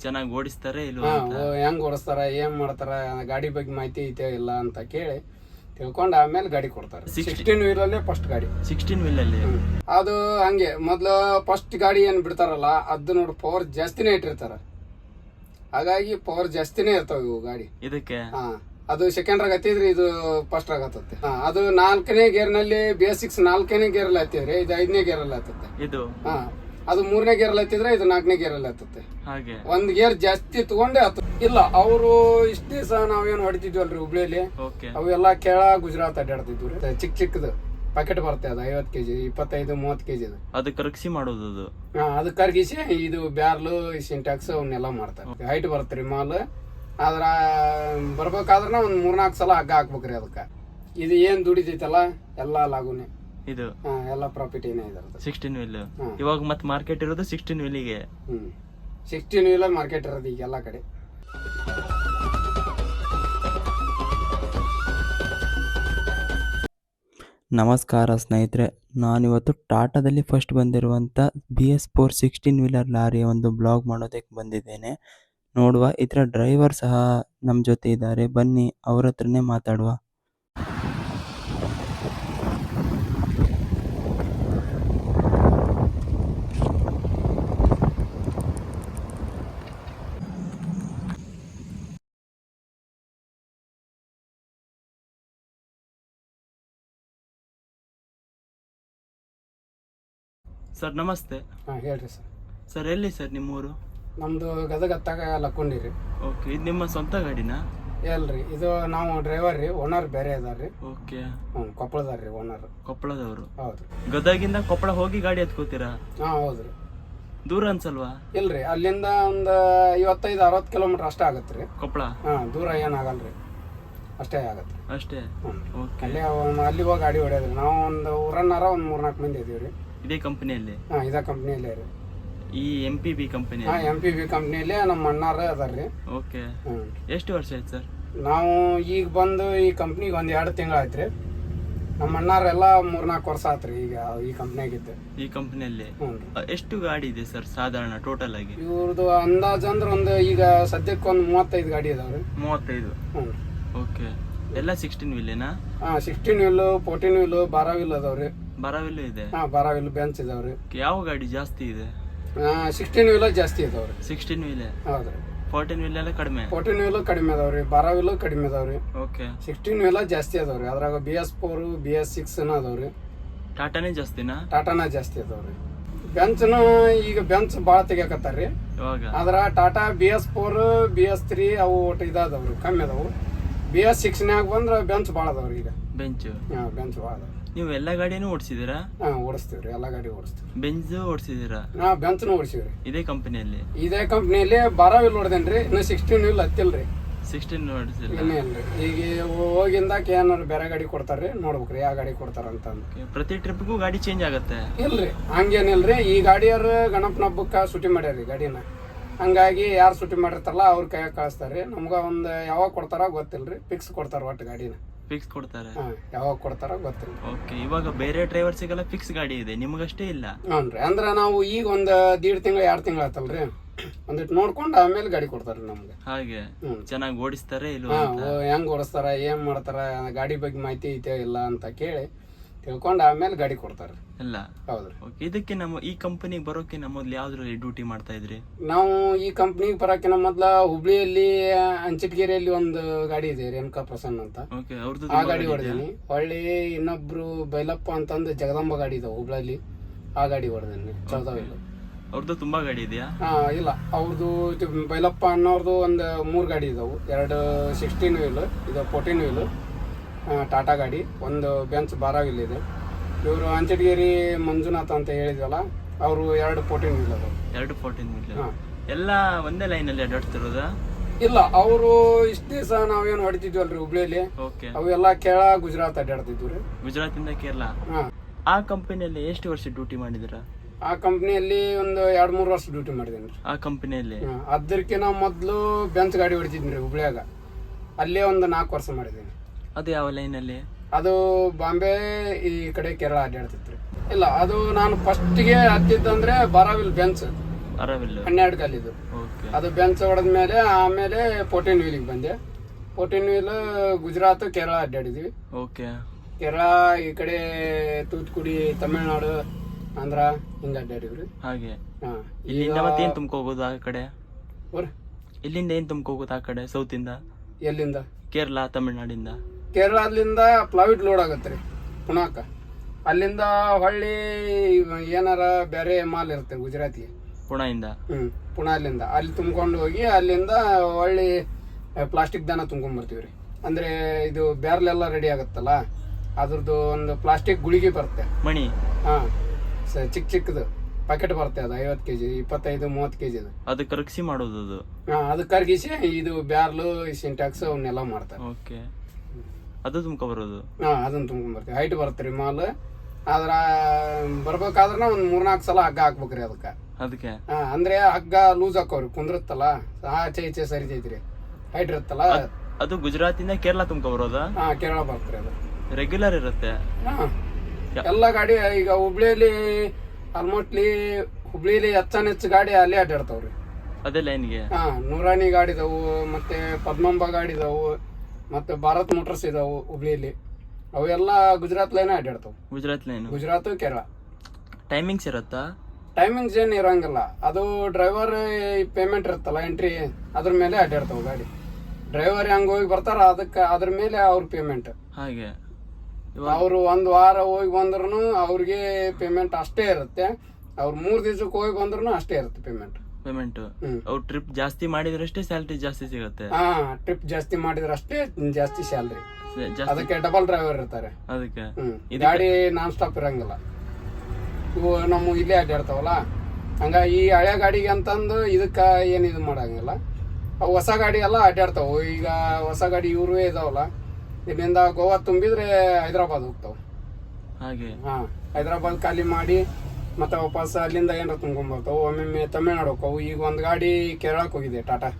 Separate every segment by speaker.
Speaker 1: ಚೆನ್ನಾಗಿ ಓಡಿಸ್ತಾರೆ ಇಲ್ವಾ
Speaker 2: ಹಾ
Speaker 1: ಅಂತ?
Speaker 2: ಓ- ಹೆಂಗ್ ಓಡಿಸ್ತಾರ ಏನ್ ಮಾಡ್ತಾರ ಗಾಡಿ ಬಗ್ಗೆ ಮಾಹಿತಿ ಐತೆ ಇಲ್ಲ ಅಂತ ಕೇಳಿ ತಿಳ್ಕೊಂಡು ಆಮೇಲೆ ಗಾಡಿ ಕೊಡ್ತಾರೆ. ಸಿಕ್ಸ್ಟೀನ್ ವೀಲ್ ಅಲ್ಲೇ ಫಸ್ಟ್ ಗಾಡಿ.
Speaker 1: ಸಿಕ್ಸ್ಟೀನ್ ವೀಲ್ ಅಲ್ಲಿ?
Speaker 2: ಅದು ಹಂಗೆ ಮೊದ್ಲು ಫಸ್ಟ್ ಗಾಡಿ ಏನ್ ಬಿಡ್ತಾರಲ್ಲ ಅದು ನೋಡಿ ಪವರ್ ಜಾಸ್ತಿನೇ ಇಟ್ಟಿರ್ತಾರ. ಹಾಗಾಗಿ ಪವರ್ ಜಾಸ್ತಿನೇ ಇರ್ತಾವ ಇವು ಗಾಡಿ.
Speaker 1: ಇದಕ್ಕೆ?
Speaker 2: ಹಾ ಅದು ಸೆಕೆಂಡ್ ರಾಗ ಹತ್ತಿದ್ರೆ ಇದು ಫಸ್ಟ್ ರಾಗ ಹತ್ತತ್ತೆ ಅದು ನಾಲ್ಕನೇ ಗೇರ್ನಲ್ಲಿ ಬೇಸಿಕ್ಸ್ ನಾಲ್ಕನೇ ಗೇರ್ ಅಲ್ಲಿ ಹತ್ತಿದ್ರೆ ಇದು ಐದನೇ ಗೇರ್ ಅಲ್ಲಿ ಹತ್ತತ್ತೆ.
Speaker 1: ಇದು?
Speaker 2: ಹಾ. ಅದು ಮೂರನೇ ಗೇರ್ ಹತ್ತಿದ್ರೆ ಇದು ನಾಲ್ಕನೇ ಗೇರ್ ಅಲ್ಲಿ ಹತ್ತತ್ತೆ.
Speaker 1: ಹಾಗೆ.
Speaker 2: ಒಂದ್ ಗೇರ್ ಜಾಸ್ತಿ ತಗೊಂಡೆ ಹತ್ತ. ಇಲ್ಲ ಅವರು ಇಷ್ಟ ದಿವಸ ನಾವೇನ್ ಹೊಡಿತಿದ್ವಲ್ರಿ ಹುಬ್ಳಿಯಲ್ಲಿ?
Speaker 1: ಓಕೆ.
Speaker 2: ಅವೆಲ್ಲ ಕೇಳ ಗುಜರಾತ್ ಅಡ್ಡಾಡ್ತಿದ್ವಿ ರೀ. ಚಿಕ್ಕ ಚಿಕ್ಕದು. ಪ್ಯಾಕೆಟ್ ಬರುತ್ತೆ ಅದು ಐವತ್ತು ಕೆಜಿ ಇಪ್ಪತ್ತೈದು ಮೂವತ್ತು ಕೆಜಿ ಅದು.
Speaker 1: ಅದು ಕರಗಿಸಿ ಮಾಡೋದು ಅದು?
Speaker 2: ಹಾ ಅದು ಕರ್ಗಿಸಿ ಇದು ಬ್ಯಾರ್ಲು ಸಿಂಟ್ಯಾಕ್ಸ್ ಅವನ್ನೆಲ್ಲ ಮಾಡ್ತಾರೆ. ಹೈಟ್ ಬರುತ್ತೆ ರೀ ಮಾಲ್. ಆದ್ರ ಬರ್ಬೇಕಾದ್ರೆ ಒಂದ್ ಮೂರ್ನಾಲ್ಕು ಸಲ ಹಗ್ಗ ಹಾಕ್ಬೇಕ್ರಿ ಅದಕ್ಕೆ. ಇದು ಏನ್ ದುಡಿತೈತಲ್ಲ ಎಲ್ಲ ಲಾಗುನೆ.
Speaker 1: ಇದು.
Speaker 2: ಹಾ ಎಲ್ಲ ಪ್ರಾಫಿಟ್ ಏನೇ ಇದ್ರದ್ದು.
Speaker 1: ಸಿಕ್ಸ್ಟೀನ್ ವೀಲ್ ಇವಾಗ ಮತ್ತೆ ಮಾರ್ಕೆಟ್ ಇರೋದು ಸಿಕ್ಸ್ಟೀನ್ ವೀಲಿಗೆ
Speaker 2: ಹ್ಮ್. ಸಿಕ್ಸ್ಟೀನ್ ವೀಲರ್ ಮಾರ್ಕೆಟ್ ಇರೋದು ಈಗ ಎಲ್ಲ ಕಡೆ.
Speaker 3: ನಮಸ್ಕಾರ ಸ್ನೇಹಿತರೆ ನಾನಿವತ್ತು ಟಾಟಾದಲ್ಲಿ ಫಸ್ಟ್ ಬಂದಿರುವಂಥ B S four sixteen wheeler ಲಾರಿಯ ಒಂದು ಬ್ಲಾಗ್ ಮಾಡೋದಕ್ಕೆ ಬಂದಿದ್ದೇನೆ. ನೋಡುವ ಇದರ ಡ್ರೈವರ್ ಸಹ ನಮ್ಮ ಜೊತೆ ಇದ್ದಾರೆ. ಬನ್ನಿ ಅವ್ರ ಹತ್ರನೇ ಮಾತಾಡುವ.
Speaker 1: ಸರ್ ನಮಸ್ತೆ.
Speaker 2: ಹಾಂ ಹೇಳ್ರಿ ಸರ್.
Speaker 1: ಸರ್ ಎಲ್ಲಿ ಸರ್ ನಿಮ್ಮೂರು?
Speaker 2: ನಮ್ದು ಗದಗ ಹತ್ತಾಗ ಲಕ್ಕೊಂಡಿರಿ.
Speaker 1: ಓಕೆ ಇದು ನಿಮ್ಮ ಸ್ವಂತ ಗಾಡಿನಾ?
Speaker 2: ಎಲ್ರಿ ಇದು ನಾವು ಡ್ರೈವರ್ ರೀ ಓನರ್ ಬೇರೆ ಅದಾರ್ರಿ
Speaker 1: ಓಕೆ.
Speaker 2: ಹ್ಞೂ ಕೊಪ್ಪಳದಾರ ರೀ ಓನರ್
Speaker 1: ಕೊಪ್ಪಳದವರು?
Speaker 2: ಹೌದು
Speaker 1: ಗದಗಿಂದ ಕೊಪ್ಪಳ ಹೋಗಿ ಗಾಡಿ ಎತ್ಕೋತೀರಾ?
Speaker 2: ಹಾ ಹೌದ್ರಿ.
Speaker 1: ದೂರ ಅನ್ಸಲ್ವಾ?
Speaker 2: ಇಲ್ರಿ ಅಲ್ಲಿಂದ ಒಂದು ಐವತ್ತೈದು ಅರವತ್ತು ಕಿಲೋಮೀಟರ್ ಅಷ್ಟೇ ಆಗತ್ತೆ ರೀ
Speaker 1: ಕೊಪ್ಪಳ?
Speaker 2: ಹಾ ದೂರ ಏನಾಗಲ್ರಿ ಅಷ್ಟೇ ಆಗತ್ತೆ
Speaker 1: ಅಷ್ಟೇ?
Speaker 2: ಹ್ಞೂ
Speaker 1: ಓಕೆ.
Speaker 2: ಅಲ್ಲೇ ಅಲ್ಲಿ ಹೋಗಿ ಗಾಡಿ ಹೊಡ್ಯೋದ್ರಿ. ನಾವು ಒಂದು ಊರನ್ನಾರ ಒಂದು ಮೂರ್ನಾಲ್ಕು ಮಂದಿ ಇದೀವಿ ರೀ
Speaker 1: ಇದೇ ಕಂಪನಿಯಲ್ಲಿ
Speaker 2: ಹಾ ಇದೇ ಕಂಪ್ನಿಯಲ್ಲೇ ರೀ.
Speaker 1: ಈ ಎಂ ಪಿ ಬಿ ಕಂಪನಿ
Speaker 2: ಹಾ ಎಂ ಪಿ ಬಿ ಕಂಪ್ನಿಯಲ್ಲೇ ನಮ್ಮ ಅಣ್ಣಾರ ಅದಾರ ರೀ.
Speaker 1: ಓಕೆ
Speaker 2: ಹ್ಞೂ
Speaker 1: ಎಷ್ಟು ವರ್ಷ ಆಯ್ತು ಸರ್?
Speaker 2: ನಾವು ಈಗ ಬಂದು ಈ ಕಂಪ್ನಿಗೆ ಒಂದು ಎರಡು ತಿಂಗಳು ಆಯ್ತು ರೀ. ನಮ್ಮ ಅಣ್ಣಾರೆಲ್ಲ ಮೂರ್ನಾಲ್ಕು ವರ್ಷ ಆತ್ರಿ ಈಗ ಈ ಕಂಪ್ನಿಯಾಗಿದ್ದು
Speaker 1: ಈ ಕಂಪನಿಯಲ್ಲಿ
Speaker 2: ಹ್ಞೂ ರೀ
Speaker 1: ಎಷ್ಟು ಗಾಡಿ ಇದೆ ಸರ್ ಸಾಧಾರಣ ಟೋಟಲ್ ಆಗಿ?
Speaker 2: ಇವ್ರದ್ದು ಅಂದಾಜು ಅಂದ್ರೆ ಒಂದು ಈಗ ಸದ್ಯಕ್ಕೆ ಒಂದು ಮೂವತ್ತೈದು ಗಾಡಿ ಇದಾವ್ರಿ
Speaker 1: ಮೂವತ್ತೈದು?
Speaker 2: ಹ್ಞೂ
Speaker 1: ಓಕೆ ಎಲ್ಲ ಸಿಕ್ಸ್ಟೀನ್ ವಿಲ್ಲೇನಾ
Speaker 2: ಹಾಂ ಸಿಕ್ಸ್ಟೀನ್ ವೀಲು ಫೋರ್ಟೀನ್ ವೀಲು ಬಾರ ವೀಲ್ ಅದಾವ್ರಿ.
Speaker 1: ವಿಲ್ಲು ಇದೆ?
Speaker 2: ಹಾಂ ಬಾರ ವೀಲ್ ಬೆಂಚ್ ಇದಾವ್ರಿ.
Speaker 1: ಯಾವ ಗಾಡಿ ಜಾಸ್ತಿ ಇದೆ?
Speaker 2: ಸಿಕ್ಸ್ಟೀನ್ ವೀಲ ಜಾಸ್ತಿ ಇದಾವ್ರಿ.
Speaker 1: ಸಿಕ್ಸ್ಟೀನ್ ವೀಲೆ
Speaker 2: ಹೌದ್ರಿ.
Speaker 1: ಫೋರ್ಟೀನ್ ವೀಲ್ ಎಲ್ಲ ಕಡಿಮೆ?
Speaker 2: ಫೋರ್ಟೀನ್ ವೀಲು ಕಡಿಮೆ ಅದಾವ್ರಿ. ಬಾರ ವೀಲು ಕಡಿಮೆ ಅದಾವ್ರಿ.
Speaker 1: ಓಕೆ
Speaker 2: ಸಿಕ್ಸ್ಟೀನ್ ವೀಲ ಜಾಸ್ತಿ ಅದಾವ್ರಿ. ಅದ್ರಾಗ B S four B S six ಅದಾವ್ರಿ.
Speaker 1: ಟಾಟಾನೇ ಜಾಸ್ತಿನಾ?
Speaker 2: ಟಾಟಾನ ಜಾಸ್ತಿ ಅದಾವ್ರಿ. ಬೆಂಚ್ನು ಈಗ ಬೆಂಚ್ ಭಾಳ ತೆಗಿಯಕತ್ತಾರ್ರಿ.
Speaker 1: ಇವಾಗ
Speaker 2: ಆದ್ರ Tata B S four B S three ಅವು ಒಟ್ಟು ಇದಾದವ್ರಿ. ಕಮ್ಮಿ ಅದಾವು. ಬಿ ಎಸ್ ಸಿಕ್ಸ್ನ್ಯಾಗ ಬಂದ್ರೆ ಬೆಂಚ್ ಭಾಳ ಅದಾವ್ರಿ ಈಗ.
Speaker 1: ಬೆಂಚ್
Speaker 2: ಹಾಂ ಬೆಂಚ್ ಭಾಳ ಅದಾವ.
Speaker 1: ನೀವು ಎಲ್ಲ ಗಾಡಿನೂ ಓಡಿಸಿದಿರಾ?
Speaker 2: ಹಾಂ ಓಡಿಸ್ತೀವ್ರಿ ಎಲ್ಲ ಗಾಡಿ ಓಡಿಸ್ತೀವಿ
Speaker 1: ಬೆಂಚ್ ಓಡಿಸಿದಿರಾ?
Speaker 2: ನಾ ಬೆಂಚ್ನು ಓಡಿಸಿವ್ರಿ
Speaker 1: ಇದೇ ಕಂಪನಿಯಲ್ಲಿ
Speaker 2: ಇದೇ ಕಂಪ್ನಿಯಲ್ಲಿ ಬಾರ ವೀಲ್ ಹೊಡೆದೇನ್ರಿ ಇನ್ನು ಸಿಕ್ಸ್ಟೀನ್ ವೀಲ್ ಹತ್ತಿಲ್ರಿ
Speaker 1: ಸಿಕ್ಸ್ಟೀನ್ ಓಡಿಸಿಲ್ಲ
Speaker 2: ಇನ್ನೇ ಇಲ್ರಿ ಈಗ ಹೋಗಿಂದಾಕ ಏನಾರು ಬೇರೆ ಗಾಡಿ ಕೊಡ್ತಾರ್ರಿ ನೋಡ್ಬೇಕ್ರಿ ಯಾವ ಗಾಡಿ ಕೊಡ್ತಾರ ಅಂತ
Speaker 1: ಪ್ರತಿ ಟ್ರಿಪ್ಗೂ ಗಾಡಿ ಚೇಂಜ್ ಆಗುತ್ತೆ?
Speaker 2: ಇಲ್ರಿ ಹಂಗೇನಿಲ್ರಿ ಈ ಗಾಡಿಯವ್ರು ಗಣಪನ ಹಬ್ಬಕ್ಕೆ ಸುಟಿ ಮಾಡ್ಯಾರ್ರಿ ಗಾಡಿನ. ಹಂಗಾಗಿ ಯಾರು ಸುಟಿ ಮಾಡಿರ್ತಾರಲ್ಲ ಅವ್ರ ಕೈಯಾಗ ಕಳಿಸ್ತಾರ್ರಿ ನಮ್ಗೆ ಒಂದು ಯಾವಾಗ ಕೊಡ್ತಾರ ಗೊತ್ತಿಲ್ರಿ. ಫಿಕ್ಸ್ ಕೊಡ್ತಾರ ಒಟ್ಟು ಗಾಡಿನ.
Speaker 1: ಫಿಕ್ಸ್ ಕೊಡ್ತಾರೆ?
Speaker 2: ಹಾ ಯಾವಾಗ ಕೊಡ್ತಾರ ಗೊತ್ತಿಲ್ಲ
Speaker 1: ಓಕೆ ಇವಾಗ ಬೇರೆ ಡ್ರೈವರ್ಸಿಗೆಲ್ಲ ಫಿಕ್ಸ್ ಗಾಡಿ ಇದೆ. ನಿಮಗಷ್ಟೇ ಇಲ್ಲ?
Speaker 2: ಹ್ಞೂ ಅಂದ್ರೆ ನಾವು ಈಗ ಒಂದು ದೀಡ್ ತಿಂಗಳು ಎರಡು ತಿಂಗಳು ಆತಲ್ರಿ. ಒಂದಿಟ್ಟು ನೋಡ್ಕೊಂಡು ಆಮೇಲೆ ಗಾಡಿ ಕೊಡ್ತಾರೆ ನಮ್ಗೆ.
Speaker 1: ಹಾಗೆ?
Speaker 2: ಹ್ಮ್.
Speaker 1: ಚೆನ್ನಾಗಿ ಓಡಿಸ್ತಾರೆ ಇಲ್ವಾ ಅಂತ?
Speaker 2: ಹೆಂಗ್ ಓಡಿಸ್ತಾರ ಏನು ಮಾಡ್ತಾರ ಗಾಡಿ ಬಗ್ಗೆ ಮಾಹಿತಿ ಐತೆ ಇಲ್ಲ ಅಂತ ಕೇಳಿ. ತಿಳ್ಕೊಂಡು ಆಮೇಲೆ ಗಾಡಿ ಕೊಡ್ತಾರೆ.
Speaker 1: ಇಲ್ಲ.
Speaker 2: ಹೌದು
Speaker 1: ಓಕೆ ಇದಕ್ಕೆ ನಮ್ಮ ಈ ಕಂಪನಿಗೆ ಬರೋಕೆ ಮೊದ್ಲು ಯಾವ್ದ್ರಲ್ಲಿ ಡ್ಯೂಟಿ ಮಾಡ್ತಾ ಇದ್ರಿ?
Speaker 2: ನಾವು ಈ ಕಂಪ್ನಿಗೆ ನಮ್ಮ ಮೊದ್ಲ ಹುಬ್ಳಿಯಲ್ಲಿ ಅಂಚಿಟ್ಗೆರೆಯಲ್ಲಿ ಒಂದು ಗಾಡಿ ಇದೆ ರೇಣುಕಾ ಪ್ರಸನ್ನ ಅಂತ.
Speaker 1: ಓಕೆ ಅವ್ರದ್ದು
Speaker 2: ಆ ಗಾಡಿ ಹೊಡೆದೀನಿ. ಹೊಳ್ಳಿ ಇನ್ನೊಬ್ರು ಬೈಲಪ್ಪ ಅಂತಂದು ಜಗದಂಬ ಗಾಡಿ ಇದಾವೆ ಹುಬ್ಳಲ್ಲಿ ಆ ಗಾಡಿ ಹೊಡೆದೀನಿ ಚೌದಾವಿಲ್ಲ
Speaker 1: ಅವ್ರದ್ದು ತುಂಬಾ ಗಾಡಿ ಇದೆಯಾ?
Speaker 2: ಹಾ ಇಲ್ಲ. ಅವ್ರದ್ದು ಇದು ಬೈಲಪ್ಪ ಅನ್ನೋರ್ದು ಒಂದು ಮೂರು ಗಾಡಿ ಇದಾವು. ಎರಡು ಸಿಕ್ಸ್ಟೀನ್ ವೀಲ್ ಇದು ಫೋರ್ಟೀನ್ ವೀಲ್ ಟಾಟಾ ಗಾಡಿ. ಒಂದು ಬೆಂಚ್ ಬಾರ ವೀಲ್ ಇದೆ ಇವರು ಅಂಚಟಗೇರಿ ಮಂಜುನಾಥ್ ಅಂತ ಹೇಳಿದ್ವಲ್ಲ ಅವರು ಎರಡು ಫೋರ್ಟೀನ್ ವೀಲ್ ಅದಾವು
Speaker 1: ಎರಡು ಫೋರ್ಟೀನ್ ಮೀಟರ್ ಎಲ್ಲ ಒಂದೇ ಲೈನ್ ಅಲ್ಲಿ ಅಡ್ಡಾಡ್ತಿರೋದ?
Speaker 2: ಇಲ್ಲ ಅವರು ಇಷ್ಟ ದಿವಸ ನಾವೇನು ಹೊಡಿತಿದ್ವಲ್ರಿ ಹುಬ್ಳಿಯಲ್ಲಿ
Speaker 1: ಓಕೆ
Speaker 2: ಅವೆಲ್ಲ ಕೇರಳ ಗುಜರಾತ್ ಅಡ್ಡಾಡ್ತಿದ್ವು ರೀ.
Speaker 1: ಗುಜರಾತ್ ಇಂದ ಕೇರಳ ಆ ಕಂಪನಿಯಲ್ಲಿ ಎಷ್ಟು ವರ್ಷ ಡ್ಯೂಟಿ ಮಾಡಿದ್ರ
Speaker 2: ಆ ಕಂಪನಿಯಲ್ಲಿ ಒಂದು ಎರಡು ಮೂರು ವರ್ಷ ಡ್ಯೂಟಿ ಮಾಡಿದ್ದೀನಿ
Speaker 1: ಆ ಕಂಪನಿಯಲ್ಲಿ
Speaker 2: ಅದಕ್ಕಿಂತ ಮೊದಲು ಬೆಂಚ್ ಗಾಡಿ ಹೊಡಿತಿದ್ವಿ ರೀ ಹುಬ್ಳಿಯಾಗ. ಅಲ್ಲೇ ಒಂದು ನಾಲ್ಕು ವರ್ಷ ಮಾಡಿದ್ದೀನಿ.
Speaker 1: ಅದು ಯಾವ ಲೈನ್ ಅಲ್ಲಿ
Speaker 2: ಅದು ಬಾಂಬೆ ಈ ಕಡೆ ಕೇರಳ ಅಡ್ಡಾಡ್ತಿತ್ತು ಇಲ್ಲ ಅದು ನಾನು ಫಸ್ಟ್ಗೆ ಹತ್ತಿದ್ದಂದ್ರೆ ಬಾರಾವಿಲ್ ಬೆಂಚ್
Speaker 1: ಅರವಿಲ್
Speaker 2: ಹನ್ನೆರಡು ಕಾಲಿದು
Speaker 1: ಓಕೆ.
Speaker 2: ಅದು ಬೆಂಚ್ ಹೊಡೆದ ಮೇಲೆ ಆಮೇಲೆ ಫೋರ್ಟೀನ್ ವೀಲಿಗೆ ಬಂದೆ. ಫೋರ್ಟೀನ್ ವೀಲ್ ಗುಜರಾತ್ ಕೇರಳ ಅಡ್ಡಾಡಿದ್ವಿ
Speaker 1: ಓಕೆ.
Speaker 2: ಕೇರಳ ಈ ಕಡೆ ತೂತ್ಕುಡಿ ತಮಿಳ್ನಾಡು ಆಂಧ್ರ ಹಿಂಗ ಅಡ್ಡಾಡಿದ್ರಿ
Speaker 1: ಹಾಗೆ.
Speaker 2: ಹಾಂ
Speaker 1: ಇಲ್ಲಿಂದ ಮತ್ತೆ ಏನ್ ತುಂಬ್ಕೊ ಹೋಗೋದು ಆ ಕಡೆ? ಇಲ್ಲಿಂದ ಏನ್ ತುಂಬ್ಕೊ ಹೋಗೋದು ಆ ಕಡೆ ಸೌತ್ ಇಂದ?
Speaker 2: ಎಲ್ಲಿಂದ?
Speaker 1: ಕೇರಳ ತಮಿಳ್ನಾಡಿಂದ?
Speaker 2: ಕೇರಳದಿಂದ ಪ್ಲಾವಿಡ್ ಲೋಡ್ ಆಗತ್ತೆ ರೀ ಪುಣಾಕ. ಅಲ್ಲಿಂದ ಹೊಳ್ಳಿ ಏನಾರ ಬೇರೆ ಮಾಲ್ ಇರುತ್ತೆ ಗುಜರಾತಿಗೆ.
Speaker 1: ಪುಣೆಯಿಂದ?
Speaker 2: ಹ್ಮ್ ಪುಣಾಲಿಂದ ಅಲ್ಲಿ ತುಂಬ್ಕೊಂಡು ಹೋಗಿ ಅಲ್ಲಿಂದ ಹೊಳ್ಳಿ ಪ್ಲಾಸ್ಟಿಕ್ ದಾನ ತುಂಬ್ಕೊಂಡ್ಬರ್ತೀವಿ ರೀ. ಅಂದ್ರೆ ಇದು ಬ್ಯಾರ್ಲೆಲ್ಲ ರೆಡಿ ಆಗುತ್ತಲ್ಲ ಅದ್ರದ್ದು ಒಂದು ಪ್ಲಾಸ್ಟಿಕ್ ಗುಳಿಗೆ ಬರುತ್ತೆ.
Speaker 1: ಮಣಿ?
Speaker 2: ಹಾ ಸ- ಚಿಕ್ಕ ಚಿಕ್ಕದು. ಪ್ಯಾಕೆಟ್ ಬರುತ್ತೆ ಅದು ಐವತ್ತು ಕೆ ಜಿ ಇಪ್ಪತ್ತೈದು ಮೂವತ್ತು ಕೆ ಜಿದು
Speaker 1: ಅದು ಕರಗಿಸಿ ಮಾಡೋದು ಅದು
Speaker 2: ಹಾ ಅದು ಕರಗಿಸಿ ಇದು ಬ್ಯಾರ್ಲು ಸಿಂಟ್ಯಾಕ್ಸ್ ಅವನ್ನೆಲ್ಲ ಮಾಡ್ತಾರೆ.
Speaker 1: ಓಕೆ. ಅದು ತುಂಬ್ಕೊ ಬರೋದು
Speaker 2: ಹಾ ಅದನ್ನ ತುಂಬ್ಕೊಂಬರ್ತೀವಿ. ಹೈಟ್ ಬರುತ್ತೆ ರೀ ಮಾಲ್. ಆದ್ರ ಬರ್ಬೇಕಾದ್ರ ಒಂದ್ ಮೂರ್ನಾಲ್ಕು ಸಲ ಹಗ್ಗ ಹಾಕ್ಬೇಕ್ರಿ ಅದಕ್ಕೆ.
Speaker 1: ಅದಕ್ಕೆ
Speaker 2: ಹಾ ಅಂದ್ರೆ ಹಗ್ಗ ಲೂಸ್ ಹಾಕೋರಿ ಕುಂದ್ರತ್ತಲ್ಲ? ಆಚೆ ಈಚೆ ಸರಿತೈತ್ರಿ ಹೈಟ್ ಇರುತ್ತಲ್ಲ?
Speaker 1: ಅದು ಗುಜರಾತಿಂದ ಕೇರಳ ತುಂಬ್ಕೊ ಬರೋದು
Speaker 2: ಹಾ ಕೇರಳ ಬರ್ತರಿ ಅದು.
Speaker 1: ರೆಗ್ಯುಲರ್ ಇರುತ್ತೆ.
Speaker 2: ಹಾ. ಎಲ್ಲ ಗಾಡಿ ಈಗ ಹುಬ್ಳಿಯಲ್ಲಿ ಆಲ್ಮೋಸ್ಟ್ಲಿ ಹುಬ್ಳಿಲಿ ಹೆಚ್ಚಾನ್ ಹೆಚ್ಚು ಗಾಡಿ ಅಲ್ಲೇ ಅಡ್ಡಾಡ್ತಾವ್ರಿ.
Speaker 1: ಅದೇ ಲೈನ್ಗೆ
Speaker 2: ಹಾ ನೂರಾನಿ ಗಾಡಿ ಇದಾವು ಮತ್ತೆ ಪದ್ಮಂಬ ಗಾಡಿ ಇದಾವು ಮತ್ತೆ ಭಾರತ್ ಮೋಟರ್ಸ್ ಇದಾವು ಹುಬ್ಳಿಯಲ್ಲಿ ಅವೆಲ್ಲ ಗುಜರಾತ್ ಲೈನ್ ಅಡ್ಡಾಡ್ತಾವ
Speaker 1: ಗುಜರಾತ್ ಲೈನ್
Speaker 2: ಗುಜರಾತ್ ಕೇರಳ.
Speaker 1: ಟೈಮಿಂಗ್ಸ್ ಇರುತ್ತಾ?
Speaker 2: ಟೈಮಿಂಗ್ಸ್ ಏನು ಇರಂಗಿಲ್ಲ. ಅದು ಡ್ರೈವರ್ ಪೇಮೆಂಟ್ ಇರುತ್ತಲ್ಲ ಎಂಟ್ರಿ ಅದ್ರ ಮೇಲೆ ಅಡ್ಡಾಡ್ತಾವ ಗಾಡಿ. ಡ್ರೈವರ್ ಹೆಂಗ್ ಹೋಗಿ ಬರ್ತಾರ ಅದಕ್ಕೆ ಅದ್ರ ಮೇಲೆ ಅವ್ರ ಪೇಮೆಂಟ್
Speaker 1: ಹಾಗೆ.
Speaker 2: ಅವರು ಒಂದು ವಾರ ಹೋಗಿ ಬಂದ್ರು ಅವ್ರಿಗೆ ಪೇಮೆಂಟ್ ಅಷ್ಟೇ ಇರುತ್ತೆ. ಅವ್ರು ಮೂರು ದಿವ್ಸಕ್ಕೆ ಹೋಗಿ ಬಂದ್ರು ಅಷ್ಟೇ ಇರುತ್ತೆ ಪೇಮೆಂಟ್
Speaker 1: ಪೇಮೆಂಟ್ ಅವ್ರು ಟ್ರಿಪ್ ಜಾಸ್ತಿ ಮಾಡಿದ್ರಷ್ಟೇ ಸ್ಯಾಲ್ರಿ ಜಾಸ್ತಿ ಸಿಗುತ್ತೆ.
Speaker 2: ಹಾ ಟ್ರಿಪ್ ಜಾಸ್ತಿ ಮಾಡಿದ್ರಷ್ಟೇ ಜಾಸ್ತಿ ಸ್ಯಾಲ್ರಿ
Speaker 1: ಜಾಸ್ತಿ.
Speaker 2: ಅದಕ್ಕೆ ಡಬಲ್ ಡ್ರೈವರ್ ಇರ್ತಾರೆ.
Speaker 1: ಅದಕ್ಕೆ.
Speaker 2: ಹ್ಮ್. ಗಾಡಿ ನಾನ್ ಸ್ಟಾಪ್ ಇರಂಗಿಲ್ಲ. ಇವು ನಮ್ಮ ಇಲ್ಲೇ ಅಡ್ಡಾಡ್ತಾವಲ್ಲ ಹಂಗ ಈ ಹಳೆ ಗಾಡಿಗೆ ಅಂತಂದು ಇದಕ್ಕ ಏನ್ ಇದು ಮಾಡಂಗಿಲ್ಲ. ಅವು ಹೊಸ ಗಾಡಿ ಎಲ್ಲ ಅಡ್ಡಾಡ್ತಾವ ಈಗ ಹೊಸ ಗಾಡಿ ಇವ್ರೇ ಇದಾವಲ್ಲ? ಇಲ್ಲಿಂದ ಗೋವಾ ತುಂಬಿದ್ರೆ ಹೈದರಾಬಾದ್ ಹೋಗ್ತಾವ.
Speaker 1: ಹಾಗೆ.
Speaker 2: ಹಾ ಹೈದರಾಬಾದ್ ಖಾಲಿ ಮಾಡಿ ಮತ್ತೆ ವಾಪಸ್ ಅಲ್ಲಿಂದ ಏನಾರ ತುಂಬ್ಕೊಂಬರ್ತಾವ ಒಮ್ಮೊಮ್ಮೆ ತಮಿಳ್ನಾಡು ಹೋಗ್ತಾವು ಈಗ ಒಂದು ಗಾಡಿ ಕೇರಳಕ್ಕೆ ಹೋಗಿದೆ ಟಾಟಾ.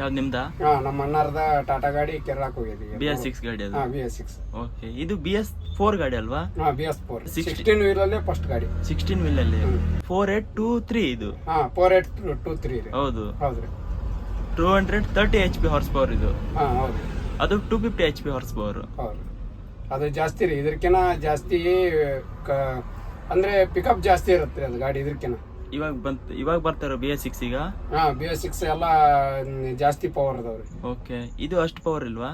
Speaker 1: ಯಾವ್ದು ನಿಮ್ದಾ?
Speaker 2: ಹಾ ನಮ್ಮ ಅಣ್ಣಾರ್ದ ಟಾಟಾ ಗಾಡಿ ಕೇರಳಕ್ಕೆ ಹೋಗಿದೆ.
Speaker 1: ಬಿ ಎಸ್ ಸಿಕ್ಸ್ ಗಾಡಿ ಅದು?
Speaker 2: ಹಾ ಬಿ ಎಸ್ ಸಿಕ್ಸ್.
Speaker 1: ಓಕೆ ಇದು ಬಿ ಎಸ್ ಫೋರ್ ಗಾಡಿ ಅಲ್ವಾ?
Speaker 2: ಹಾ ಬಿ ಎಸ್ ಫೋರ್. ಸಿಕ್ಸ್ಟೀನ್ ವೀಲಲ್ಲೇ ಫಸ್ಟ್ ಗಾಡಿ.
Speaker 1: ಸಿಕ್ಸ್ಟೀನ್ ವೀಲ್ ಅಲ್ಲಿ? ಫೋರ್ ಏಟ್ ಟೂ ತ್ರೀ ಇದು?
Speaker 2: ಹಾ ಫೋರ್ ಏಟ್ ಟೂ ತ್ರೀ ರೀ.
Speaker 1: ಹೌದು.
Speaker 2: ಹೌದ್ರಿ.
Speaker 1: Two hundred thirty H P horse power ಇದು.
Speaker 2: ಹಾ ಹೌದು.
Speaker 1: ಅದು two fifty H P horse power
Speaker 2: ಹೌದ್ರಿ ಅದು ಜಾಸ್ತಿ ರೀ. ಇದಕ್ಕಿಂತ ಜಾಸ್ತಿ ಅಂದ್ರೆ ಪಿಕಪ್ ಜಾಸ್ತಿ ಇರುತ್ತೆ ಅದು ಗಾಡಿ ಇದಕ್ಕಿನ
Speaker 1: ಇವಾಗ ಬಂತ ಇವಾಗ ಬರ್ತಾರೆ ಬಿ ಎಸ್ ಸಿಕ್ಸ್ ಈಗ?
Speaker 2: ಹಾ ಬಿ ಎಸ್ ಸಿಕ್ಸ್ ಎಲ್ಲ ಜಾಸ್ತಿ ಪವರ್ ಅದಾವ್ರಿ.
Speaker 1: ಓಕೆ ಇದು ಅಷ್ಟು ಪವರ್ ಇಲ್ವಾ?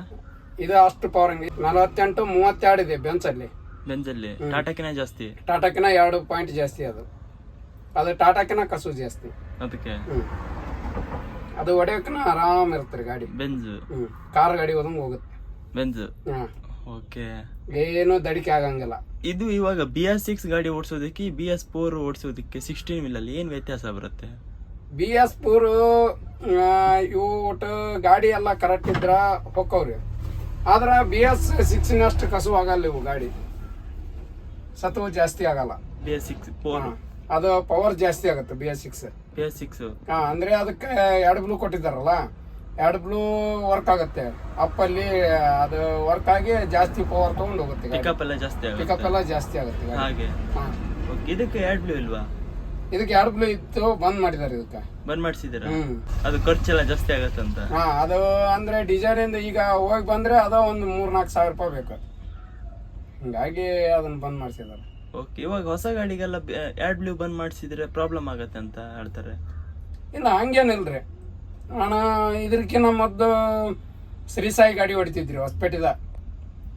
Speaker 2: ಇದು ಅಷ್ಟು ಪವರ್ ಹಂಗೆ. ನಲವತ್ತೆಂಟು ಮೂವತ್ತೆರಡು ಇದೆ ಬೆಂಚ್ ಅಲ್ಲಿ.
Speaker 1: ಬೆಂಜಲ್ಲಿ ಟಾಟಾಕಿನ ಜಾಸ್ತಿ?
Speaker 2: ಟಾಟಾಕಿನ ಎರಡು ಪಾಯಿಂಟ್ ಜಾಸ್ತಿ ಅದು. ಅದು ಟಾಟಾಕಿನ ಕಸು ಜಾಸ್ತಿ.
Speaker 1: ಅದಕ್ಕೆ?
Speaker 2: ಹ್ಮ್. ಅದು ಹೊಡೆಯೋಕಿನ ಆರಾಮ ಇರುತ್ತೆ ಗಾಡಿ.
Speaker 1: ಬೆಂಜ್
Speaker 2: ಹ್ಮ್. ಕಾರ್ ಗಾಡಿ ಹೋದಂಗೆ ಹೋಗುತ್ತೆ.
Speaker 1: ಬೆಂಜ್
Speaker 2: ಹಾ.
Speaker 1: ಓಕೆ
Speaker 2: ಏನು ದಡಿಕೆ ಆಗಂಗಿಲ್ಲ.
Speaker 1: ಇದು ಇವಾಗ ಬಿ ಎಸ್ ಸಿಕ್ಸ್ ಗಾಡಿ ಓಡಿಸೋದಕ್ಕೆ ಬಿ ಎಸ್ ಫೋರ್ ಓಡಿಸೋದಕ್ಕೆ ಸಿಕ್ಸ್ಟೀನ್ ಇಲ್ಲ ಅಲ್ಲಿ ಏನ್ ವ್ಯತ್ಯಾಸ ಬರುತ್ತೆ?
Speaker 2: ಬಿ ಎಸ್ ಫೋರ್ ಇವು ಒಟ್ಟು ಗಾಡಿ ಎಲ್ಲ ಕರೆಕ್ಟ್ ಇದ್ರ ಹೊಕ್ಕವ್ರಿ. ಆದ್ರೆ ಬಿ ಎಸ್ ಸಿಕ್ಸ್ನಷ್ಟು ಕಸು ಆಗಲ್ಲ ಇವು ಗಾಡಿ. ಸತ್ವ ಜಾಸ್ತಿ ಆಗಲ್ಲ.
Speaker 1: ಬಿ ಎಸ್ ಸಿಕ್ಸ್ ಫೋರ್
Speaker 2: ಅದು ಪವರ್ ಜಾಸ್ತಿ ಆಗುತ್ತೆ B S six
Speaker 1: B S six
Speaker 2: ಹಾಂ ಅಂದ್ರೆ ಅದಕ್ಕೆ ಎರಡು ಬ್ಲೂ ಕೊಟ್ಟಿದ್ದಾರಲ್ಲ. ಎರಡು ಬ್ಲೂ ವರ್ಕ್ ಆಗುತ್ತೆ. ಅಪ್ಪಲ್ಲಿ ಅದು ವರ್ಕ್ ಆಗಿ ಜಾಸ್ತಿ ಪವರ್ ತಗೊಂಡು ಹೋಗುತ್ತೆ
Speaker 1: ಪಿಕಪ್ ಎಲ್ಲ ಜಾಸ್ತಿ
Speaker 2: ಪಿಕಪ್
Speaker 1: ಆಗುತ್ತೆ
Speaker 2: ಎಲ್ಲ ಜಾಸ್ತಿ ಆಗುತ್ತೆ ಗಾಡಿ.
Speaker 1: ಹಾಗೆ.
Speaker 2: ಹಾ.
Speaker 1: Okay, ಇದಕ್ಕೆ ಎರಡು ಬ್ಲೂ ಇಲ್ವಾ?
Speaker 2: ಇದಕ್ಕೆ ಎರಡು ಬ್ಲೂ ಇತ್ತು ಬಂದ್ ಮಾಡಿದ್ದಾರೆ ಇದಕ್ಕೆ.
Speaker 1: ಬಂದ್ ಮಾಡಿಸಿದ್ರೆ
Speaker 2: ಹ್ಮ್.
Speaker 1: ಅದು ಖರ್ಚೆಲ್ಲ ಜಾಸ್ತಿ ಆಗತ್ತಂತ
Speaker 2: ಹಾ ಅದು ಅಂದ್ರೆ ಡಿಸೈನ್ ಇಂದ ಈಗ ಹೋಗಿ ಬಂದ್ರೆ ಅದ ಒಂದು ಮೂರ್ ನಾಲ್ಕು ಸಾವಿರ ರೂಪಾಯಿ ಬೇಕು. ಹಿಂಗಾಗಿ ಅದನ್ನ ಬಂದ್ ಮಾಡಿಸಿದಾರೆ
Speaker 1: ಓಕೆ ಇವಾಗ ಹೊಸ ಗಾಡಿಗೆಲ್ಲ ಎರಡು ಬ್ಲೂ ಬಂದ್ ಮಾಡಿಸಿದ್ರೆ ಪ್ರಾಬ್ಲಮ್ ಆಗತ್ತೆ ಅಂತ ಹೇಳ್ತಾರೆ.
Speaker 2: ಇಲ್ಲ ಹಂಗೇನಿಲ್ರಿ. ಅಣ್ಣ ಇದಕ್ಕಿಂತ ಮೊದಲು ಶ್ರೀ ಸಾಯಿ ಗಾಡಿ ಹೊಡಿತಿದ್ರಿ ಹೊಸಪೇಟೆದ.